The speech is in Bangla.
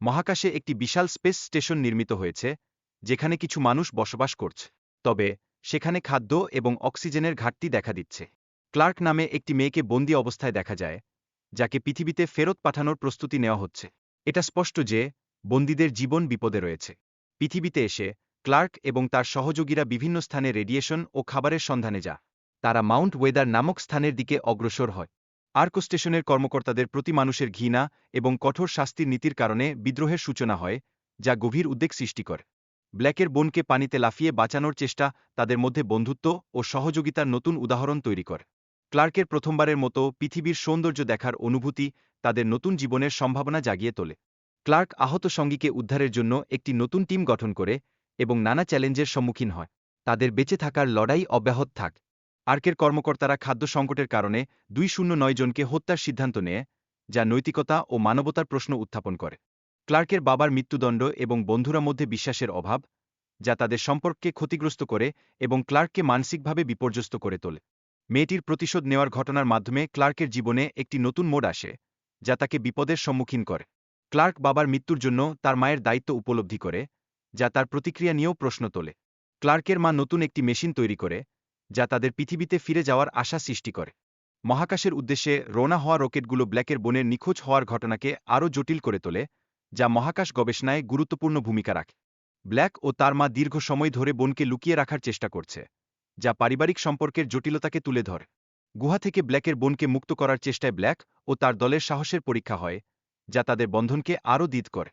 মহাকাশে একটি বিশাল স্পেস স্টেশন নির্মিত হয়েছে, যেখানে কিছু মানুষ বসবাস করছে। তবে, সেখানে খাদ্য এবং অক্সিজেনের ঘাটতি দেখা দিচ্ছে। ক্লার্ক নামে একটি মেয়েকে বন্দি অবস্থায় দেখা যায়, যাকে পৃথিবীতে ফেরত পাঠানোর প্রস্তুতি নেওয়া হচ্ছে। এটা স্পষ্ট যে, বন্দীদের জীবন বিপদে রয়েছে। পৃথিবীতে এসে, ক্লার্ক এবং তার সহযোগীরা বিভিন্ন স্থানে রেডিয়েশন ও খাবারের সন্ধানে যা তারা মাউন্ট ওয়েদার নামক স্থানের দিকে অগ্রসর হয়। আর্কো স্টেশনের কর্মকর্তাদের প্রতি মানুষের ঘৃণা এবং কঠোর শাস্তির নীতির কারণে বিদ্রোহের সূচনা হয়, যা গভীর উদ্বেগ সৃষ্টি করে। ব্ল্যাকের বোনকে পানিতে লাফিয়ে বাঁচানোর চেষ্টা তাদের মধ্যে বন্ধুত্ব ও সহযোগিতার নতুন উদাহরণ তৈরি করে। ক্লার্কের প্রথমবারের মতো পৃথিবীর সৌন্দর্য দেখার অনুভূতি তাদের নতুন জীবনের সম্ভাবনা জাগিয়ে তোলে। ক্লার্ক আহত সঙ্গীকে উদ্ধারের জন্য একটি নতুন টিম গঠন করে এবং নানা চ্যালেঞ্জের সম্মুখীন হয়। তাদের বেঁচে থাকার লড়াই অব্যাহত থাক। আর্কের কর্মকর্তারা খাদ্য সংকটের কারণে দুই শূন্য নয় জনকে হত্যার সিদ্ধান্ত নেয়, যা নৈতিকতা ও মানবতার প্রশ্ন উত্থাপন করে। ক্লার্কের বাবার মৃত্যুদণ্ড এবং বন্ধুরা মধ্যে বিশ্বাসের অভাব, যা তাদের সম্পর্ককে ক্ষতিগ্রস্ত করে এবং ক্লার্ককে মানসিকভাবে বিপর্যস্ত করে তোলে। মেয়েটির প্রতিশোধ নেওয়ার ঘটনার মাধ্যমে ক্লার্কের জীবনে একটি নতুন মোড় আসে, যা তাকে বিপদের সম্মুখীন করে। ক্লার্ক বাবার মৃত্যুর জন্য তার মায়ের দায়িত্ব উপলব্ধি করে, যা তার প্রতিক্রিয়া নিয়েও প্রশ্ন তোলে। ক্লার্কের মা নতুন একটি মেশিন তৈরি করে যা তাদের পৃথিবীতে ফিরে যাওয়ার আশা সৃষ্টি করে। মহাকাশের উদ্দেশ্যে রোনা হওয়া রকেটগুলো ব্ল্যাকের বোনের নিখোঁজ হওয়ার ঘটনাকে আরও জটিল করে তোলে, যা মহাকাশ গবেষণায় গুরুত্বপূর্ণ ভূমিকা রাখে। ব্ল্যাক ও তার মা দীর্ঘ সময় ধরে বোনকে লুকিয়ে রাখার চেষ্টা করছে, যা পারিবারিক সম্পর্কের জটিলতাকে তুলে ধরে। গুহা থেকে ব্ল্যাকের বোনকে মুক্ত করার চেষ্টায় ব্ল্যাক ও তার দলের সাহসের পরীক্ষা হয়, যা তাদের বন্ধনকে আরও দিত করে।